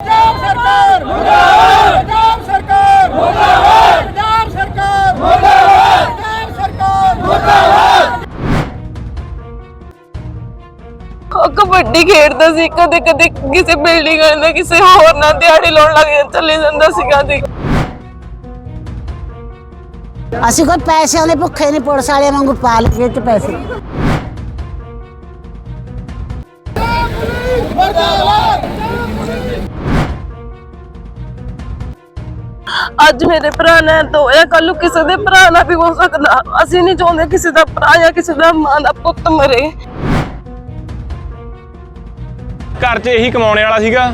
ਪੰਜਾਬ ਸਰਕਾਰ ਮੁਰਦਾਬਾਦ! ਪੰਜਾਬ ਸਰਕਾਰ ਮੁਰਦਾਬਾਦ! ਪੰਜਾਬ ਸਰਕਾਰ ਮੁਰਦਾਬਾਦ! ਪੰਜਾਬ ਸਰਕਾਰ। ਮੁਰਦਾਬਾਦ! ਉਹ ਕਬੱਡੀ ਖੇਡਦਾ ਸੀ ਕਦੇ ਕਦੇ ਕਿਸੇ ਬਿਲਡਿੰਗ ਦਾ ਕਿਸੇ ਹੋਰ ਨਾਲ ਦਿਹਾੜੀ ਲਾਉਣ ਲੱਗ ਜਾਂਦਾ ਚੱਲੇ ਜਾਂਦਾ ਸੀਗਾ ਜੀ ਅਸੀਂ ਕੋਈ ਪੈਸਿਆਂ ਦੇ ਭੁੱਖੇ ਨਹੀਂ ਪੁਲਿਸ ਵਾਲਿਆਂ ਵਾਂਗੂ ਪਾ ਲਈਏ ਚ ਪੈਸੇ। ਅੱਜ ਮੇਰੇ ਭਰਾ ਨੇ ਧੋਇਆ ਕੱਲ ਨੂੰ ਕਿਸੇ ਦੇ ਭਰਾ ਨਾਲ ਵੀ ਹੋ ਸਕਦਾ। ਅਸੀਂ ਨਹੀਂ ਚਾਹੁੰਦੇ ਕਿਸੇ ਦਾ ਭਰਾ ਜਾਂ ਕਿਸੇ ਦਾ ਮਾਂ ਦਾ ਪੁੱਤ ਮਰੇ। ਘਰ 'ਚ ਇਹੀ ਕਮਾਉਣੇ ਵਾਲਾ ਸੀਗਾ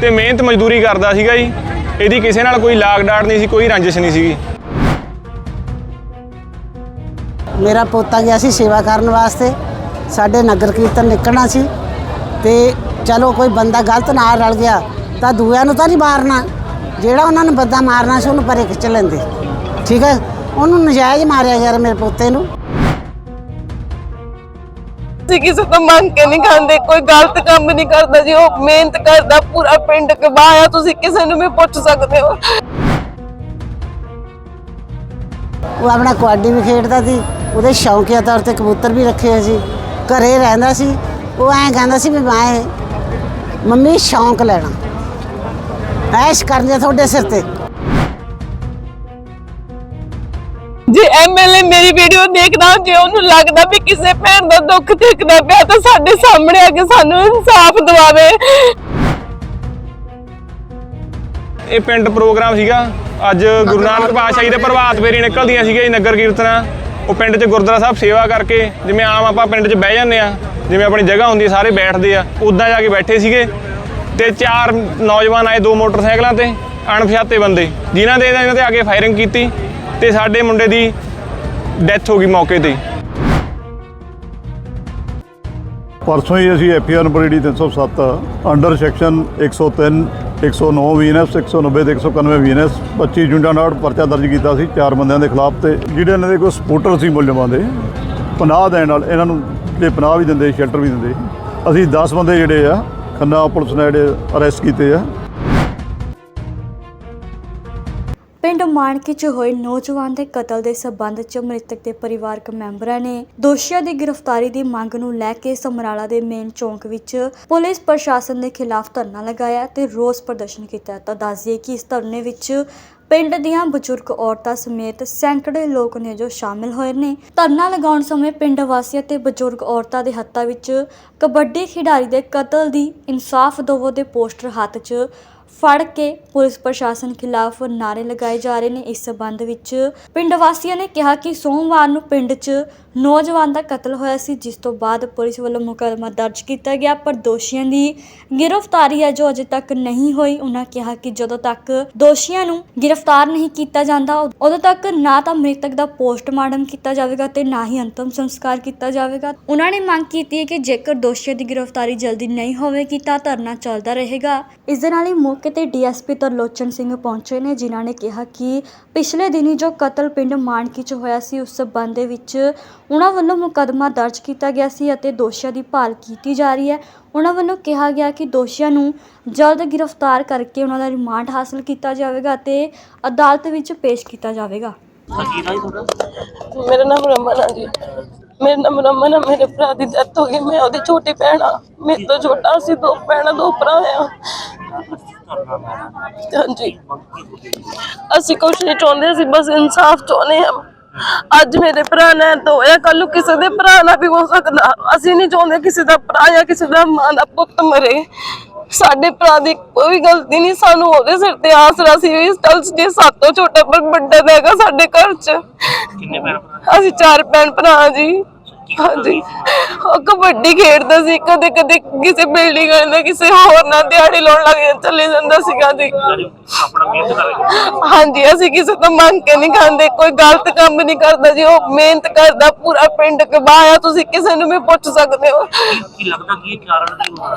ਤੇ ਮਿਹਨਤ ਮਜ਼ਦੂਰੀ ਕਰਦਾ ਸੀਗਾ ਜੀ। ਇਹਦੀ ਕਿਸੇ ਨਾਲ ਕੋਈ ਲਾਗ ਡਾਟ ਨਹੀਂ ਸੀ ਕੋਈ ਰੰਜਿਸ਼ ਨਹੀਂ ਸੀਗੀ। ਮੇਰਾ ਪੋਤਾ ਗਿਆ ਸੀ ਸੇਵਾ ਕਰਨ ਵਾਸਤੇ। ਸਾਡੇ ਨਗਰ ਕੀਰਤਨ ਨਿਕਲਣਾ ਸੀ ਤੇ ਚਲੋ ਕੋਈ ਬੰਦਾ ਗਲਤ ਨਾਲ ਰਲ ਗਿਆ ਤਾਂ ਦੂਆਂ ਨੂੰ ਤਾਂ ਨਹੀਂ ਮਾਰਨਾ। ਜਿਹੜਾ ਉਹਨਾਂ ਨੂੰ ਬੰਦਾ ਮਾਰਨਾ ਸੀ ਉਹਨੂੰ ਪਰੇ ਖਿੱਚ ਲੈਂਦੇ। ਠੀਕ ਹੈ? ਉਹਨੂੰ ਨਜਾਇਜ਼ ਮਾਰਿਆ ਯਾਰ ਮੇਰੇ ਪੋਤੇ ਨੂੰ। ਅਸੀਂ ਕਿਸੇ ਤੋਂ ਮੰਗ ਕੇ ਨਹੀਂ ਖਾਂਦੇ ਕੋਈ ਗਲਤ ਕੰਮ ਨਹੀਂ ਕਰਦਾ ਜੀ ਉਹ ਮਿਹਨਤ ਕਰਦਾ ਪੂਰਾ ਪਿੰਡ ਕਬਾਇਆ ਤੁਸੀਂ ਕਿਸੇ ਨੂੰ ਵੀ ਪੁੱਛ ਸਕਦੇ ਹੋ। ਉਹ ਆਪਣਾ ਕੁਆਡੀ ਵੀ ਖੇਡਦਾ ਸੀ ਉਹਦੇ ਸ਼ੌਂਕੀਆ ਤੌਰ ਤੇ ਕਬੂਤਰ ਵੀ ਰੱਖੇ ਹੋਏ ਸੀ। ਘਰੇ ਰਹਿੰਦਾ ਸੀ ਉਹ ਐਂ ਕਹਿੰਦਾ ਸੀ ਵੀ ਮੈਂ ਮੰਮੀ ਸ਼ੌਂਕ ਲੈਣਾ। ਐਸ਼ ਕਰਨੀ ਤੁਹਾਡੇ ਸਿਰ ਤੇ। ਜੇ ਐਮਐਲਏ ਮੇਰੀ ਵੀਡੀਓ ਦੇਖਦਾ ਜੇ ਉਹਨੂੰ ਲੱਗਦਾ ਵੀ ਕਿਸੇ ਭੈਣ ਦਾ ਦੁੱਖ ਦੇਖਦਾ ਪਿਆ ਤਾਂ ਸਾਡੇ ਸਾਹਮਣੇ ਆ ਕੇ ਸਾਨੂੰ ਇਨਸਾਫ ਦਿਵਾਵੇ। ਇਹ ਪਿੰਡ ਪ੍ਰੋਗਰਾਮ ਸੀਗਾ। ਅੱਜ ਗੁਰੂ ਨਾਨਕ ਪਾਤਸ਼ਾਹ ਜੀ ਦੇ ਪ੍ਰਭਾਤ ਫੇਰੀ ਨਿਕਲਦੀਆਂ ਸੀਗੀਆਂ ਜੀ ਨਗਰ ਕੀਰਤਨਾਂ। ਉਹ ਪਿੰਡ 'ਚ ਗੁਰਦੁਆਰਾ ਸਾਹਿਬ ਸੇਵਾ ਕਰਕੇ ਜਿਵੇਂ ਆਮ ਆਪਾਂ ਪਿੰਡ 'ਚ ਬਹਿ ਜਾਂਦੇ ਆ ਜਿਵੇਂ ਆਪਣੀ ਜਗ੍ਹਾ ਹੁੰਦੀ ਹੈ ਸਾਰੇ ਬੈਠਦੇ ਆ। ਉਦਾਂ ਜਾ ਕੇ ਬੈਠੇ ਸੀਗੇ। ਤੇ ਚਾਰ ਨੌਜਵਾਨ ਆਏ ਦੋ ਮੋਟਰਸਾਈਕਲਾਂ ਤੇ, ਅਣਪਛਾਤੇ ਬੰਦੇ। ਜਿਨ੍ਹਾਂ ਦੇ ਇਹਨਾਂ ਤੇ ਆ ਕੇ ਫਾਇਰਿੰਗ ਕੀਤੀ ਤੇ ਸਾਡੇ ਮੁੰਡੇ ਦੀ ਡੈਥ ਹੋ ਗਈ ਮੌਕੇ ਤੇ। ਪਰਸੋਂ ਹੀ ਅਸੀਂ FIR number ED 307 under section 103 109 BNS 190 ਤੇ 191 ਵੀਐਨਐਸ 25 ਜੁੰਡਾ ਨਾਲ ਪਰਚਾ ਦਰਜ ਕੀਤਾ ਸੀ ਚਾਰ ਬੰਦਿਆਂ ਦੇ ਖਿਲਾਫ ਤੇ ਜਿਹੜੇ ਇਹਨਾਂ ਦੇ ਕੋਈ ਸਪੋਰਟਰ ਸੀ ਮੁਲਜ਼ਮਾਂ ਦੇ, ਪਨਾਹ ਦੇਣ ਨਾਲ ਇਹਨਾਂ ਨੂੰ ਜਿਹੜੇ ਪਨਾਹ ਵੀ ਦਿੰਦੇ, ਸ਼ੈਲਟਰ ਵੀ ਦਿੰਦੇ। ਅਸੀਂ 10 ਬੰਦੇ ਜਿਹੜੇ ਆ ਖੰਨਾ ਪੁਲਿਸ ਨੇ ਜਿਹੜੇ ਅਰੈਸਟ ਕੀਤੇ ਆ। ਪਿੰਡ ਮਾਨਕੀ 'ਚ ਹੋਏ ਨੌਜਵਾਨ ਦੇ ਕਤਲ ਦੇ ਸਬੰਧ 'ਚ ਮ੍ਰਿਤਕ ਦੇ ਪਰਿਵਾਰਕ ਮੈਂਬਰਾਂ ਨੇ ਦੋਸ਼ੀਆਂ ਦੀ ਗ੍ਰਿਫਤਾਰੀ ਦੀ ਮੰਗ ਨੂੰ ਲੈ ਕੇ ਸਮਰਾਲਾ ਦੇ ਮੇਨ ਚੌਂਕ ਵਿੱਚ ਪੁਲਿਸ ਪ੍ਰਸ਼ਾਸਨ ਦੇ ਖਿਲਾਫ ਧਰਨਾ ਲਗਾਇਆ ਤੇ ਰੋਸ ਪ੍ਰਦਰਸ਼ਨ ਕੀਤਾ। ਤਾਂ ਦੱਸਦੀਏ ਕਿ ਇਸ ਧਰਨੇ ਵਿੱਚ ਪਿੰਡ ਦੀਆਂ ਬਜ਼ੁਰਗ ਔਰਤਾਂ ਸਮੇਤ ਸੈਂਕੜੇ ਲੋਕ ਨੇ ਜੋ ਸ਼ਾਮਿਲ ਹੋਏ ਨੇ। ਧਰਨਾ ਲਗਾਉਣ ਸਮੇਂ ਪਿੰਡ ਵਾਸੀਆਂ ਤੇ ਬਜ਼ੁਰਗ ਔਰਤਾਂ ਦੇ ਹੱਥਾਂ ਵਿੱਚ ਕਬੱਡੀ ਖਿਡਾਰੀ ਦੇ ਕਤਲ ਦੀ ਇਨਸਾਫ ਦਿਵੋ ਦੇ ਪੋਸਟਰ ਹੱਥ 'ਚ ਫੜ ਕੇ ਪੁਲਿਸ ਪ੍ਰਸ਼ਾਸਨ ਖਿਲਾਫ ਨਾਅਰੇ ਲਗਾਏ ਜਾ ਰਹੇ ਨੇ। ਇਸ ਸਬੰਧ ਵਿੱਚ ਪਿੰਡ ਵਾਸੀਆਂ ਨੇ ਕਿਹਾ ਕਿ ਸੋਮਵਾਰ ਨੂੰ ਪਿੰਡ 'ਚ ਨੌਜਵਾਨ ਦਾ ਕਤਲ ਹੋਇਆ ਸੀ, ਜਿਸ ਤੋਂ ਬਾਅਦ ਪੁਲਿਸ ਵੱਲੋਂ ਮੁਕੱਦਮਾ ਦਰਜ ਕੀਤਾ ਗਿਆ, ਪਰ ਦੋਸ਼ੀਆਂ ਦੀ ਗ੍ਰਿਫਤਾਰੀ ਹੈ ਜੋ ਅਜੇ ਤੱਕ ਨਹੀਂ ਹੋਈ। ਉਹਨਾਂ ਕਿਹਾ ਕਿ ਜਦੋਂ ਤੱਕ ਦੋਸ਼ੀਆਂ ਨੂੰ ਗ੍ਰਿਫਤਾਰ ਨਹੀਂ ਕੀਤਾ ਜਾਂਦਾ, ਉਦੋਂ ਤੱਕ ਨਾ ਤਾਂ ਮ੍ਰਿਤਕ ਦਾ ਪੋਸਟਮਾਰਟਮ ਕੀਤਾ ਜਾਵੇਗਾ ਤੇ ਨਾ ਹੀ ਅੰਤਮ ਸੰਸਕਾਰ ਕੀਤਾ ਜਾਵੇਗਾ। ਉਹਨਾਂ ਨੇ ਮੰਗ ਕੀਤੀ ਹੈ ਕਿ ਜੇਕਰ ਦੋਸ਼ੀਆਂ ਦੀ ਗ੍ਰਿਫਤਾਰੀ ਜਲਦੀ ਨਹੀਂ ਹੋਵੇਗੀ, ਤਾਂ ਧਰਨਾ ਚੱਲਦਾ ਰਹੇਗਾ। ਇਸ ਦੇ ਨਾਲ ਹੀ ਮੌਕੇ ਤੇ ਡੀਐਸਪੀ ਤਰਲੋਚਨ ਸਿੰਘ ਪਹੁੰਚੇ ਨੇ ਜਿਨ੍ਹਾਂ ਨੇ ਕਿਹਾ ਕਿ ਪਿਛਲੇ ਦਿਨੀ ਜੋ ਕਤਲ ਪਿੰਡ ਮਾਨਕੀ ਚ ਹੋਇਆ ਸੀ ਉਸ ਸਬੰਧ ਦੇ ਵਿੱਚ ਉਹਨਾਂ ਵੱਲੋਂ ਮੁਕੱਦਮਾ ਦਰਜ ਕੀਤਾ ਗਿਆ ਸੀ ਅਤੇ ਦੋਸ਼ੀਆਂ ਦੀ ਭਾਲ ਕੀਤੀ ਜਾ ਰਹੀ ਹੈ। ਉਹਨਾਂ ਵੱਲੋਂ ਕਿਹਾ ਗਿਆ ਕਿ ਦੋਸ਼ੀਆਂ ਨੂੰ ਜਲਦ ਗ੍ਰਿਫਤਾਰ ਕਰਕੇ ਉਹਨਾਂ ਦਾ ਰਿਮਾਂਡ ਹਾਸਲ ਕੀਤਾ ਜਾਵੇਗਾ ਅਤੇ ਅਦਾਲਤ ਵਿੱਚ ਪੇਸ਼ ਕੀਤਾ ਜਾਵੇਗਾ। ਮੇਰਾ ਨਾਮ ਰਮਨ ਆ ਜੀ। ਮੇਰਾ ਨਾਮ ਰਮਨ ਆ ਮੇਰੇ ਭਰਾ ਦੀ ਡੈਥ ਹੋ ਗਈ। ਮੈਂ ਉਹਦੀ ਛੋਟੀ ਭੈਣ ਆ। ਮੇਰੇ ਤੋਂ ਛੋਟਾ ਸੀ ਦੋ ਭੈਣਾਂ ਦੋ ਭਰਾ ਆ। ਹਾਂਜੀ। ਅਸੀਂ ਕੁਛ ਨਹੀਂ ਚਾਹੁੰਦੇ ਅਸੀਂ ਬਸ ਇਨਸਾਫ ਚਾਹੁੰਦੇ ਹਾਂ। ਅੱਜ ਮੇਰੇ ਭਰਾ ਨੇ ਧੋਇਆ ਕੱਲ ਨੂੰ ਕਿਸੇ ਦੇ ਭਰਾ ਨਾਲ ਵੀ ਹੋ ਸਕਦਾ। ਅਸੀਂ ਨਹੀਂ ਚਾਹੁੰਦੇ ਕਿਸੇ ਦਾ ਭਰਾ ਜਾਂ ਕਿਸੇ ਦਾ ਮਾਂ ਦਾ ਪੁੱਤ ਮਰੇ। ਸਾਡੇ ਭਰਾ ਦੀ ਕੋਈ ਗਲਤੀ ਨਹੀਂ ਸਾਨੂੰ ਉਹਦੇ ਸਿਰ ਤੇ ਆਸਰਾ ਸੀ ਵੀ ਚੱਲ ਜੇ ਸਾਤੋਂ ਛੋਟਾ ਪਰ ਵੱਡਾ ਹੈਗਾ ਸਾਡੇ ਘਰ 'ਚ। ਕਿੰਨੇ ਭੈਣ ਅਸੀਂ ਚਾਰ ਭੈਣ ਭਰਾ ਜੀ। ਹਾਂਜੀ। ਉਹ ਕਬੱਡੀ ਖੇਡਦਾ ਸੀ, ਕਦੇ ਕਦੇ ਕਿਸੇ ਬਿਲਡਿੰਗ ਦਾ ਕਿਸੇ ਹੋਰ ਨਾਲ ਦਿਹਾੜੀ ਲਾਉਣ ਲੱਗ ਜਾਂਦਾ, ਚੱਲੇ ਜਾਂਦਾ ਸੀਗਾ ਜੀ ਆਪਣਾ ਮਿਹਨਤ ਕਰਕੇ ਹਾਂਜੀ, ਅਸੀਂ ਕਿਸੇ ਤੋਂ ਮੰਗ ਕੇ ਨਹੀਂ ਖਾਂਦੇ, ਕੋਈ ਗਲਤ ਕੰਮ ਨਹੀਂ ਕਰਦਾ ਜੀ, ਉਹ ਮਿਹਨਤ ਕਰਦਾ ਪੂਰਾ ਪਿੰਡ ਕਬਾਇਆ ਤੁਸੀਂ ਕਿਸੇ ਨੂੰ ਵੀ ਪੁੱਛ ਸਕਦੇ ਹੋ। ਕੀ ਲੱਗਦਾ ਕੀ ਇਹ ਕਾਰਨ ਕੀ ਹੋਣਾ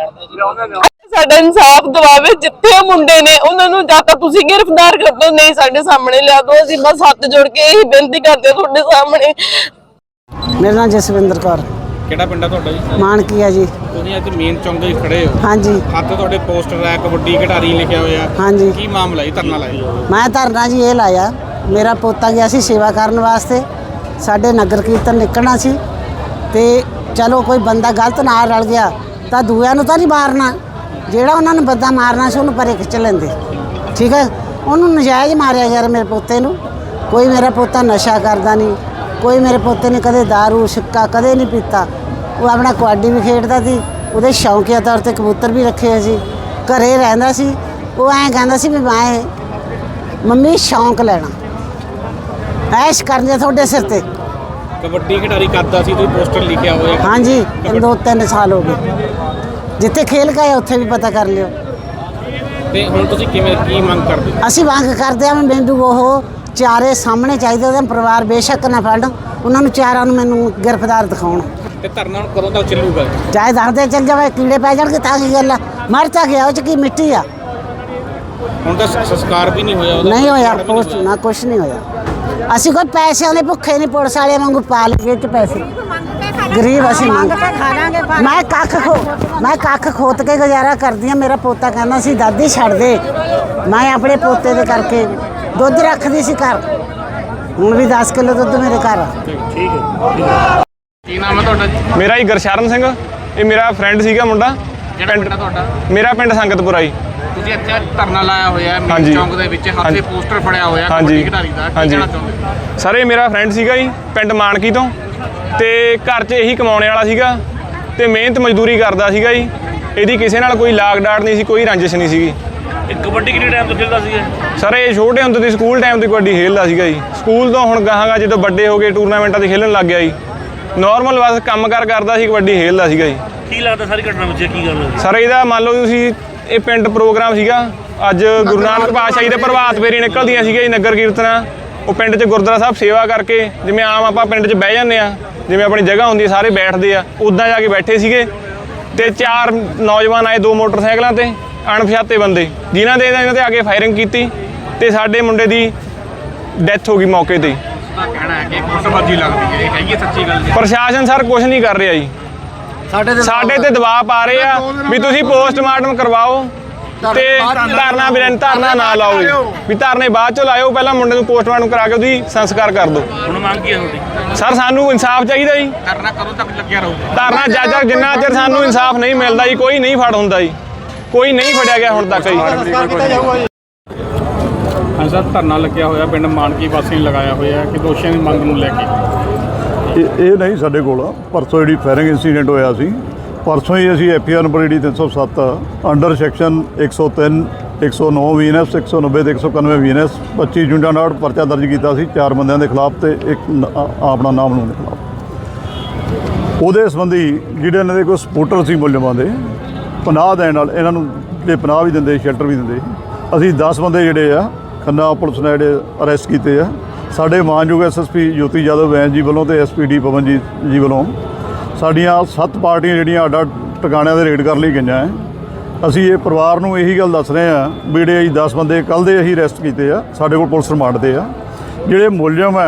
ਸਾਡਾ ਇਨਸਾਫ ਦਿਵਾਵੇ ਜਿੱਥੇ ਮੁੰਡੇ ਨੇ ਉਹਨਾਂ ਨੂੰ ਜਾਂ ਤਾਂ ਤੁਸੀਂ ਗ੍ਰਿਫਤਾਰ ਕਰ ਦਿਓ ਨਹੀਂ ਸਾਡੇ ਸਾਹਮਣੇ ਲਿਆ ਦਿਓ ਅਸੀਂ ਬਸ ਹੱਥ ਜੋੜ ਕੇ ਇਹੀ ਬੇਨਤੀ ਕਰਦੇ ਹਾਂ ਤੁਹਾਡੇ ਸਾਹਮਣੇ। ਮੇਰਾ ਨਾਮ ਜਸਵਿੰਦਰ ਕੌਰ। ਕਿਹੜਾ ਪਿੰਡ ਆ ਤੁਹਾਡਾ ਜੀ? ਮਾਨਕੀ ਆ ਜੀ। ਤੁਸੀਂ ਅੱਜ ਮੇਨ ਚੌਂਕ 'ਤੇ ਖੜੇ ਹੋ। ਹਾਂਜੀ। ਹੱਥ ਤੁਹਾਡੇ ਪੋਸਟਰ ਹੈ ਕਬੱਡੀ ਖਿਡਾਰੀ ਲਿਖਿਆ ਹੋਇਆ। ਹਾਂਜੀ। ਕੀ ਮਾਮਲਾ ਜੀ ਧਰਨਾ ਲਾਇਆ ਮੈਂ ਧਰਨਾ ਜੀ ਇਹ ਲਾਇਆ ਮੇਰਾ ਪੋਤਾ ਗਿਆ ਸੀ ਸੇਵਾ ਕਰਨ ਵਾਸਤੇ ਸਾਡੇ ਨਗਰ ਕੀਰਤਨ ਨਿਕਲਣਾ ਸੀ ਤੇ ਚਲੋ ਕੋਈ ਬੰਦਾ ਗਲਤ ਨਾਲ ਰਲ ਗਿਆ ਤਾਂ ਦੂਆਂ ਨੂੰ ਤਾਂ ਨਹੀਂ ਮਾਰਨਾ। ਜਿਹੜਾ ਉਹਨਾਂ ਨੂੰ ਬੰਦਾ ਮਾਰਨਾ ਸੀ ਉਹਨੂੰ ਪਰੇ ਖਿੱਚ ਲੈਂਦੇ। ਠੀਕ ਹੈ? ਉਹਨੂੰ ਨਜਾਇਜ਼ ਮਾਰਿਆ ਯਾਰ ਮੇਰੇ ਪੋਤੇ ਨੂੰ। ਕੋਈ ਮੇਰਾ ਪੋਤਾ ਨਸ਼ਾ ਕਰਦਾ ਨਹੀਂ। ਕੋਈ ਮੇਰੇ ਪੋਤੇ ਨੇ ਕਦੇ दारू ਸਿੱਕਾ ਕਦੇ ਨਹੀਂ ਪੀਤਾ। ਉਹ ਆਪਣਾ ਕਬੱਡੀ ਵੀ ਖੇਡਦਾ ਸੀ। ਉਹਦੇ ਸ਼ੌਂਕੀਆ ਤੌਰ ਤੇ ਕਬੂਤਰ ਵੀ ਰੱਖੇ ਹੋਏ ਸੀ। ਘਰੇ ਰਹਿੰਦਾ ਸੀ। ਉਹ ਐਂ ਕਹਿੰਦਾ ਸੀ ਵੀ ਮੈਂ ਮੰਮੀ ਸ਼ੌਂਕ ਲੈਣਾ। ਐਸ਼ ਕਰਨੀ ਤੁਹਾਡੇ ਸਿਰ ਤੇ। ਕਬੱਡੀ ਖਿਡਾਰੀ ਕਰਦਾ ਸੀ ਤੁਸੀਂ ਪੋਸਟਰ ਲਿਖਿਆ ਹੋਇਆ। ਹਾਂਜੀ ਦੋ ਤਿੰਨ ਸਾਲ ਹੋ ਗਏ। ਜਿੱਥੇ ਖੇਲ ਕੇ ਉੱਥੇ ਵੀ ਪਤਾ ਕਰ ਲਿਓ। ਤੇ ਹੁਣ ਤੁਸੀਂ ਕਿਵੇਂ ਕੀ ਮੰਗ ਕਰਦੇ? ਅਸੀਂ ਮੰਗ ਕਰਦੇ ਹਾਂ ਮੈਨੂੰ ਉਹ ਚਾਰੇ ਸਾਹਮਣੇ ਚਾਹੀਦੇ ਉਹਦਾ ਪਰਿਵਾਰ ਬੇਸ਼ੱਕ ਨਾ ਫੜ ਉਹਨਾਂ ਨੂੰ ਚਾਰਾਂ ਨੂੰ ਮੈਨੂੰ ਗ੍ਰਿਫਤਾਰ ਦਿਖਾਉਣ। ਤੇ ਧਰਨਾ ਹੁਣ ਕਦੋਂ ਤੱਕ ਚੱਲੂਗਾ? ਚਾਹੇ ਦਰਦੇ ਚੱਲ ਜਾਵੇ ਕੀੜੇ ਪੈ ਜਾਣਗੇ ਤਾਂ ਕੀ ਗੱਲ ਆ? ਮਰ ਤਾਂ ਗਿਆ ਉਹ ਚ ਕੀ ਮਿੱਟੀ ਆ? ਹੁਣ ਤਾਂ ਸੰਸਕਾਰ ਵੀ ਨਹੀਂ ਹੋਇਆ ਉਹਦਾ। ਨਹੀਂ ਹੋਇਆ ਕੁਛ ਨਾ ਕੁਛ ਨਹੀਂ ਹੋਇਆ। ਅਸੀਂ ਕੋਈ ਪੈਸਿਆਂ ਦੇ ਭੁੱਖੇ ਨਹੀਂ ਪੁਲਿਸ ਵਾਲਿਆਂ ਵਾਂਗੂ ਪਾ ਲਈਏ ਚ ਪੈਸੇ। ਗਰੀਬ ਅਸੀਂ ਮੰਗ ਮੈਂ ਕੱਖ ਖੋ ਮੈਂ ਕੱਖ ਖੋਤ ਕੇ ਗੁਜ਼ਾਰਾ ਕਰਦੀ ਆ ਮੇਰਾ ਪੋਤਾ ਕਹਿੰਦਾ ਸੀ ਦਾਦੀ ਛੱਡ ਦੇ। ਮੈਂ ਆਪਣੇ ਪੋਤੇ ਦੇ ਕਰਕੇ ਦੁੱਧ ਰੱਖਦੀ ਸੀ ਘਰ। ਹੁਣ ਵੀ 10 ਕਿਲੋ ਦੁੱਧ ਮੇਰੇ ਘਰ ਆ। ਕੀ ਨਾਮ ਹੈ ਤੁਹਾਡਾ? ਜੀ ਮੇਰਾ ਹੀ ਗਰਸ਼ਰਨ ਸਿੰਘ। ਇਹ ਮੇਰਾ ਫਰੈਂਡ ਸੀਗਾ ਮੁੰਡਾ। ਕਿਹੜਾ ਪਿੰਡ ਤੁਹਾਡਾ? ਮੇਰਾ ਪਿੰਡ ਸੰਗਤਪੁਰਾ ਜੀ। ਤੁਸੀਂ ਇੱਥੇ ਅੱਜ ਧਰਨਾ ਲਾਇਆ ਹੋਇਆ ਹੈ ਮੇਨ। ਚੌਂਕ ਦੇ ਵਿੱਚ ਹੱਥ ਪੋਸਟਰ ਫੜਿਆ ਹੋਇਆ ਕਬੱਡੀ ਖਿਡਾਰੀ ਦਾ। ਕੀ ਕਹਿਣਾ ਚਾਹੁੰਦੇ ਸਰ ਇਹ ਮੇਰਾ ਫਰੈਂਡ ਸੀਗਾ ਜੀ ਪਿੰਡ ਮਾਨਕੀ ਤੋਂ। ਤੇ ਘਰ 'ਚ ਇਹੀ ਕਮਾਉਣੇ ਵਾਲਾ ਸੀਗਾ ਤੇ ਮਿਹਨਤ ਮਜ਼ਦੂਰੀ ਕਰਦਾ ਸੀਗਾ ਜੀ। ਇਹਦੀ ਕਿਸੇ ਨਾਲ ਕੋਈ ਲਾਗ ਡਾਟ ਨਹੀਂ ਸੀ ਕੋਈ ਰੰਜਿਸ਼ ਨਹੀਂ ਸੀਗੀ। ਇਹ ਕਬੱਡੀ ਕਿੰਨੇ ਟਾਈਮ ਤੋਂ ਖੇਡਦਾ ਸੀ ਸਰ ਇਹ ਛੋਟੇ ਹੁੰਦੇ ਦੀ ਸਕੂਲ ਟਾਈਮ ਤੇ ਕਬੱਡੀ ਖੇਡਦਾ ਸੀਗਾ ਜੀ। ਸਕੂਲ ਤੋਂ ਹੁਣ ਗਾਹਾਂਗਾ ਜਦੋਂ ਵੱਡੇ ਹੋ ਗਏ ਟੂਰਨਾਮੈਂਟਾਂ 'ਤੇ ਖੇਡਣ ਲੱਗ ਗਿਆ ਜੀ। ਨਾਰਮਲ ਬਸ ਕੰਮ ਕਾਰ ਕਰਦਾ ਸੀ ਕਬੱਡੀ ਖੇਡਦਾ ਸੀਗਾ ਜੀ। ਕੀ ਲੱਗਦਾ ਸਾਰੀ ਘਟਨਾ ਵਿੱਚ ਕੀ ਗੱਲ ਹੋਈ? ਸਰ ਇਹਦਾ ਮੰਨ ਲਓ ਤੁਸੀਂ ਇਹ ਪਿੰਡ ਪ੍ਰੋਗਰਾਮ ਸੀਗਾ। ਅੱਜ ਗੁਰੂ ਨਾਨਕ ਪਾਤਸ਼ਾਹ ਜੀ ਦੇ ਪ੍ਰਭਾਤ ਫੇਰੀ ਨਿਕਲਦੀਆਂ ਸੀਗੀਆਂ ਜੀ ਨਗਰ ਕੀਰਤਨਾਂ। ਉਹ ਪਿੰਡ 'ਚ ਗੁਰਦੁਆਰਾ ਸਾਹਿਬ ਸੇਵਾ ਕਰਕੇ ਜਿਵੇਂ ਆਮ ਆਪਾਂ ਪਿੰਡ 'ਚ ਬਹਿ ਜਾਂਦੇ ਆ ਜਿਵੇਂ ਆਪਣੀ ਜਗ੍ਹਾ ਹੁੰਦੀ ਸਾਰੇ ਬੈਠਦੇ ਆ ਉਦਾਂ ਜਾ ਕੇ ਬੈਠੇ ਸੀਗੇ ਤੇ ਚਾਰ ਨੌਜਵਾਨ ਆਏ ਦੋ ਮੋਟਰਸਾਈਕਲਾਂ ਤੇ ਅਣਪਛਾਤੇ ਬੰਦੇ ਜਿਨ੍ਹਾਂ ਦੇ ਇਹਨਾਂ ਤੇ ਆ ਕੇ ਫਾਇਰਿੰਗ ਕੀਤੀ ਤੇ ਸਾਡੇ ਮੁੰਡੇ ਦੀ ਡੈਥ ਹੋ ਗਈ ਮੌਕੇ ਤੇ। ਹੀ। ਦਾ ਕਹਿਣਾ ਹੈ ਕਿ ਕੁੱਟਬਾਜੀ ਲੱਗਦੀ ਹੈ ਇਹ ਹੈਗੀ ਹੈ ਸੱਚੀ ਗੱਲ ਜੀ ਪ੍ਰਸ਼ਾਸਨ ਸਰ ਕੁਝ ਨਹੀਂ ਕਰ ਰਿਹਾ ਜੀ। ਸਾਡੇ ਤੇ ਦਬਾਅ ਪਾ ਰਹੇ ਆ ਵੀ ਤੁਸੀਂ ਪੋਸਟਮਾਰਟਮ ਕਰਵਾਓ। ਤੇ ਧਰਨਾ ਬਿਰਨ ਧਰਨਾ ਨਾ ਲਾਓ। ਜੀ। ਵੀ ਧਰਨੇ ਬਾਅਦ ਚ ਲਾਇਓ ਪਹਿਲਾਂ ਮੁੰਡੇ ਨੂੰ ਪੋਸਟਮਾਰਟਮ ਕਰਾ ਕੇ ਉਹਦੀ ਸੰਸਕਾਰ ਕਰ ਦਿਓ। ਹੁਣ ਮੰਗ ਕੀ ਹੈ ਤੁਹਾਡੀ? ਸਰ ਸਾਨੂੰ ਇਨਸਾਫ ਚਾਹੀਦਾ ਜੀ। ਧਰਨਾ ਕਦੋਂ ਤੱਕ ਲੱਗਿਆ ਰਹੂਗਾ? ਧਰਨਾ ਜੱਜ ਤੱਕ ਜਿੰਨਾ ਚਿਰ ਸਾਨੂੰ ਇਨਸਾਫ ਨਹੀਂ ਮਿਲਦਾ ਜੀ ਕੋਈ ਨਹੀਂ ਫੜ ਹੁੰਦਾ ਜੀ। ਕੋਈ ਨਹੀਂ ਫੜਿਆ ਗਿਆ ਹੁਣ ਤੱਕ ਜੀ। ਹਾਂ ਸਰ ਧਰਨਾ ਲੱਗਿਆ ਹੋਇਆ ਪਿੰਡ ਮਾਨਕੀ ਵਾਸੀ ਨੇ ਲਗਾਇਆ ਹੋਇਆ ਕਿ ਦੋਸ਼ੀਆਂ ਦੀ ਮੰਗ ਨੂੰ ਲੈ ਕੇ। ਇਹ ਇਹ ਨਹੀਂ ਸਾਡੇ ਕੋਲ ਪਰਸੋਂ ਜਿਹੜੀ ਫਾਇਰਿੰਗ ਇਨਸੀਡੈਂਟ ਹੋਇਆ ਸੀ ਪਰਸੋਂ ਹੀ ਅਸੀਂ ਐਫ ਆਰ ਨੰਬਰ ਜਿਹੜੀ 307 ਅੰਡਰ ਸੈਕਸ਼ਨ 103 109 ਵੀਐਨਐਸ 190 ਤੇ 191 ਵੀਐਨਐਸ 25 ਜੁੰਡਾ ਨਾਲ ਪਰਚਾ ਦਰਜ ਕੀਤਾ ਸੀ, ਚਾਰ ਬੰਦਿਆਂ ਦੇ ਖਿਲਾਫ ਤੇ ਇੱਕ ਆਪਣਾ ਨਾਮ ਨੂੰ ਦੇ ਖਿਲਾਫ। ਉਹਦੇ ਸੰਬੰਧੀ ਜਿਹੜੇ ਇਹਨਾਂ ਦੇ ਕੋਈ ਸਪੋਰਟਰ ਸੀ ਮੁਲਜ਼ਮਾਂ ਦੇ, ਪਨਾਹ ਦੇਣ ਨਾਲ ਇਹਨਾਂ ਨੂੰ, ਜਿਹੜੇ ਪਨਾਹ ਵੀ ਦਿੰਦੇ, ਸ਼ੈਲਟਰ ਵੀ ਦਿੰਦੇ, ਅਸੀਂ 10 ਬੰਦੇ ਜਿਹੜੇ ਆ, ਖੰਨਾ ਪੁਲਿਸ ਨੇ ਜਿਹੜੇ ਅਰੈਸਟ ਕੀਤੇ ਆ। ਸਾਡੇ ਮਾਨਯੋਗ ਐਸਐਸਪੀ ਜੋਤੀ ਯਾਦਵ ਵੈਨ ਜੀ ਵੱਲੋਂ ਤੇ ਐਸਪੀਡੀ ਪਵਨਜੀਤ ਜੀ ਵੱਲੋਂ ਸਾਡੀਆਂ ਸੱਤ ਪਾਰਟੀਆਂ ਜਿਹੜੀਆਂ ਅੱਡ ਟਿਕਾਣਿਆਂ ਦੇ ਰੇਡ ਕਰਨ ਲਈ ਗਈਆਂ ਅਸੀਂ ਇਹ ਪਰਿਵਾਰ ਨੂੰ ਇਹੀ ਗੱਲ ਦੱਸ ਰਹੇ ਆ ਵੀ ਜਿਹੜੇ ਅਸੀਂ 10 ਬੰਦੇ ਕੱਲ ਦੇ ਅਸੀਂ ਅਰੈਸਟ ਕੀਤੇ ਆ ਸਾਡੇ ਕੋਲ ਪੁਲਿਸ ਰਿਮਾਂਡ ਤੇ ਆ। ਜਿਹੜੇ ਮੁਲਜ਼ਮ ਆ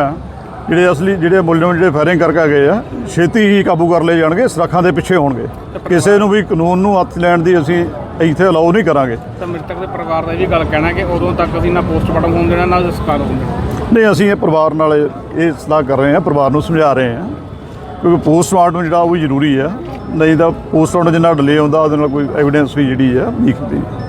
ਜਿਹੜੇ ਅਸਲੀ ਜਿਹੜੇ ਮੁਲਜ਼ਮ ਜਿਹੜੇ ਫਾਇਰਿੰਗ ਕਰਕੇ ਗਏ ਆ ਛੇਤੀ ਹੀ ਕਾਬੂ ਕਰ ਲਏ ਜਾਣਗੇ ਸੁਰੱਖਾਂ ਦੇ ਪਿੱਛੇ ਹੋਣਗੇ। ਕਿਸੇ ਨੂੰ ਵੀ ਕਾਨੂੰਨ ਨੂੰ ਹੱਥ ਲੈਣ ਦੀ ਅਸੀਂ ਇੱਥੇ ਅਲਾਉ ਨਹੀਂ ਕਰਾਂਗੇ। ਤਾਂ ਮ੍ਰਿਤਕ ਦੇ ਪਰਿਵਾਰ ਦਾ ਇਹ ਵੀ ਗੱਲ ਕਹਿਣਾ ਕਿ ਉਦੋਂ ਤੱਕ ਅਸੀਂ ਨਾ ਪੋਸਟਮਾਰਟਮ ਹੋਣ ਦੇਣਾ ਨਾ ਸੰਸਕਾਰ ਹੋਣ ਦੇਣਾ। ਨਹੀਂ ਅਸੀਂ ਇਹ ਪਰਿਵਾਰ ਨਾਲ ਇਹ ਸਲਾਹ ਕਰ ਰਹੇ ਹਾਂ ਪਰਿਵਾਰ ਨੂੰ ਸਮਝਾ ਰਹੇ ਹਾਂ। ਕਿਉਂਕਿ ਪੋਸਟਮਾਰਟਮ ਜਿਹੜਾ ਉਹ ਵੀ ਜ਼ਰੂਰੀ ਆ। ਨਹੀਂ ਤਾਂ ਪੋਸਟਮਾਰਟਮ ਜਿੰਨਾ ਡਿਲੇ ਹੁੰਦਾ, ਉਹਦੇ ਨਾਲ ਕੋਈ ਐਵੀਡੈਂਸ ਵੀ ਜਿਹੜੀ ਆ ਵੀਕ ਹੁੰਦੀ। ਹੈ